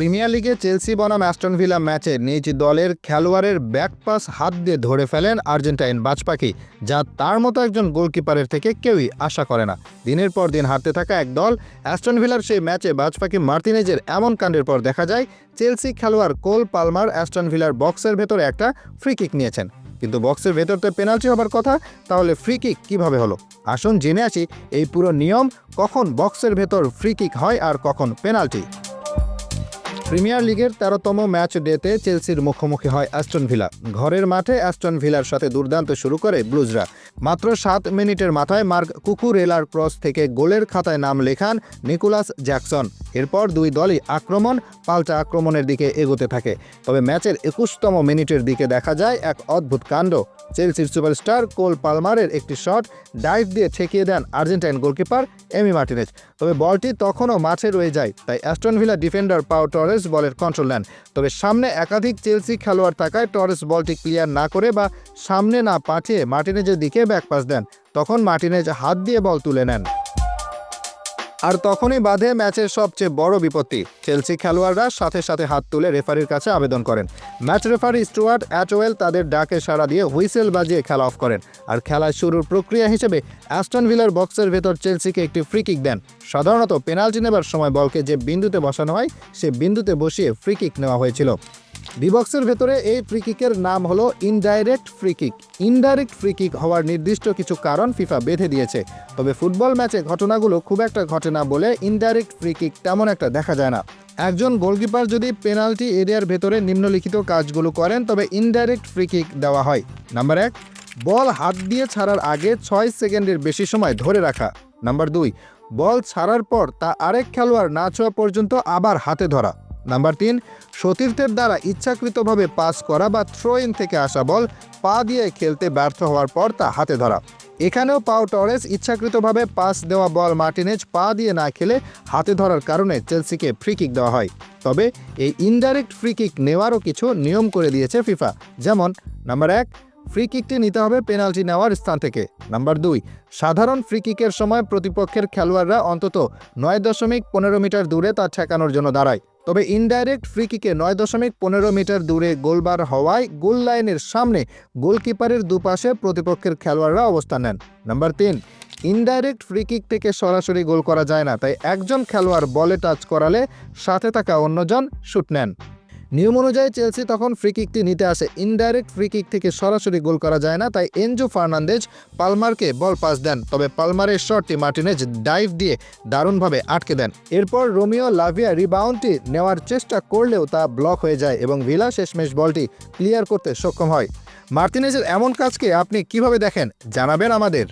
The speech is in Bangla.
প্রিমিয়ার লিগে চেলসি বনাম অ্যাস্টন ভিলা ম্যাচে নিজ দলের খেলোয়াড়ের ব্যাক পাস হাত দিয়ে ধরে ফেলেন আর্জেন্টাইন বাজপাখি, যা তার মতো একজন গোলকিপারের থেকে কেউই আশা করে না। দিনের পর দিন হারতে থাকা এক দল, অ্যাস্টন ভিলার সেই ম্যাচে বাজপাখি মার্টিনেজের এমন কাণ্ডের পর দেখা যায়, চেলসি খেলোয়াড় কোল পালমার অ্যাস্টন ভিলার বক্সের ভেতরে একটা ফ্রি কিক নিয়েছেন। কিন্তু বক্সের ভেতরতে পেনাল্টি হবার কথা, তাহলে ফ্রি কিক কীভাবে হলো? আসুন জেনে আসি, এই পুরো নিয়ম কখন বক্সের ভেতর ফ্রি কিক হয় আর কখন পেনাল্টি। প্রিমিয়ার লিগের তেরোতম ম্যাচ ডেতে চেলসির মুখোমুখি হয় অ্যাস্টন ভিলা। ঘরের মাঠে অ্যাস্টন ভিলার সাথে দুর্দান্ত শুরু করে ব্লুজরা। মাত্র সাত মিনিটের মাথায় মার্ক কুকুরেলার ক্রস থেকে গোলের খাতায় নাম লেখান নিকোলাস জ্যাকসন। এরপর দুই দলই আক্রমণ, পাল্টা আক্রমণের দিকে এগোতে থাকে। তবে ম্যাচের একুশতম মিনিটের দিকে দেখা যায় এক অদ্ভুত কাণ্ড। চেলসির সুপারস্টার কোল পালমারের একটি শট ডাইভ দিয়ে ঠেকিয়ে দেন আর্জেন্টাইন গোলকিপার এমি মার্টিনেজ। তবে বলটি তখনও মাঠে রয়ে যায়, তাই Aston Villa defender Pau Torres বলের কন্ট্রোল নেন। তবে সামনে একাধিক চেলসি খেলোয়াড় থাকায় টরেস বলটি ক্লিয়ার না করে বা সামনে না পাঠিয়ে মার্টিনেজের দিকে ব্যাকপাস দেন। তখন মার্টিনেজ হাত দিয়ে বল তুলে নেন। আর তখনই বাধে ম্যাচের সবচেয়ে বড় বিপত্তি। চেলসি খেলোয়াড়রা সাথে সাথে হাত তুলে রেফারির কাছে আবেদন করেন। ম্যাচ রেফারি স্টুয়ার্ট অ্যাটওয়েল তাদের ডাকে সাড়া দিয়ে হুইসেল বাজিয়ে খেলা অফ করেন। আর খেলার শুরুর প্রক্রিয়া হিসেবে অ্যাস্টন ভিলার বক্সের ভেতর চেলসিকে একটি ফ্রি কিক দেন। সাধারণত পেনাল্টি নেবার সময় বলকে যে বিন্দুতে বসানো হয়, সে বিন্দুতে বসিয়ে ফ্রি কিক নেওয়া হয়েছিল। বিবক্সের ভেতরে এই ফ্রি কিকের নাম হলো indirect free kick indirect free kick হওয়ার নির্দিষ্ট কিছু কারণ ফিফা বেঁধে দিয়েছে। তবে ফুটবল ম্যাচে ঘটনাগুলো খুব একটা ঘটে না বলে ইনডাইরেক্ট ফ্রি কিক তেমন একটা দেখা যায় না। একজন গোলকিপার যদি পেনাল্টি এরিয়ার ভেতরে নিম্নলিখিত কাজগুলো করেন, তবে ইনডাইরেক্ট ফ্রি কিক দেওয়া হয়। নাম্বার এক, বল হাত দিয়ে ছাড়ার আগে ছয় সেকেন্ডের বেশি সময় ধরে রাখা। নাম্বার দুই, বল ছাড়ার পর তা আরেক খেলোয়াড় না ছোঁয়া পর্যন্ত আবার হাতে ধরা। নাম্বার তিন, সতীর্থের দ্বারা ইচ্ছাকৃতভাবে পাস করা বা থ্রো ইন থেকে আসা বল পা দিয়ে খেলতে ব্যর্থ হওয়ার পর তা হাতে ধরা। এখানেও পাও টরেস ইচ্ছাকৃতভাবে পাস দেওয়া বল মার্টিনেজ পা দিয়ে না খেলে হাতে ধরার কারণে চেলসিকে ফ্রি কিক দেওয়া হয়। তবে এই ইনডাইরেক্ট ফ্রি কিক নেওয়ারও কিছু নিয়ম করে দিয়েছে ফিফা, যেমন নাম্বার এক ফ্রি কিকটি নিতে হবে পেনাল্টি নেওয়ার স্থান থেকে। নাম্বার দুই, সাধারণ ফ্রি কিকের সময় প্রতিপক্ষের খেলোয়াড়রা অন্তত নয় দশমিক পনেরো মিটার দূরে তা ঠেকানোর জন্য দাঁড়ায়। তবে ইনডাইরেক্ট ফ্রি কিকে নয় দশমিক পনেরো মিটার দূরে গোলবার হওয়ায় গোল লাইনের সামনে গোলকিপারের দুপাশে প্রতিপক্ষের খেলোয়াড়রা অবস্থান নেন। নাম্বার তিন, ইনডাইরেক্ট ফ্রি কিক থেকে সরাসরি গোল করা যায় না, তাই একজন খেলোয়াড় বলে টাচ করালে সাথে থাকা অন্যজন শুট নেন। নিয়ম অনুযায়ী চেলসি তখন ফ্রি কিকটি নিতে আসে। ইনডাইরেক্ট ফ্রি কিক থেকে সরাসরি গোল করা যায় না, তাই এনজো ফার্নান্দেজ পালমারকে বল পাস দেন। তবে পালমারের শটটি মার্টিনেজ ডাইভ দিয়ে দারুণভাবে আটকে দেন। এরপর রোমিও লাভিয়া রিবাউন্ডটি নেওয়ার চেষ্টা করলেও তা ব্লক হয়ে যায় এবং ভিলা শেষমেশ বলটি ক্লিয়ার করতে সক্ষম হয়। মার্টিনেজের এমন কাজকে আপনি কীভাবে দেখেন? জানাবেন আমাদের।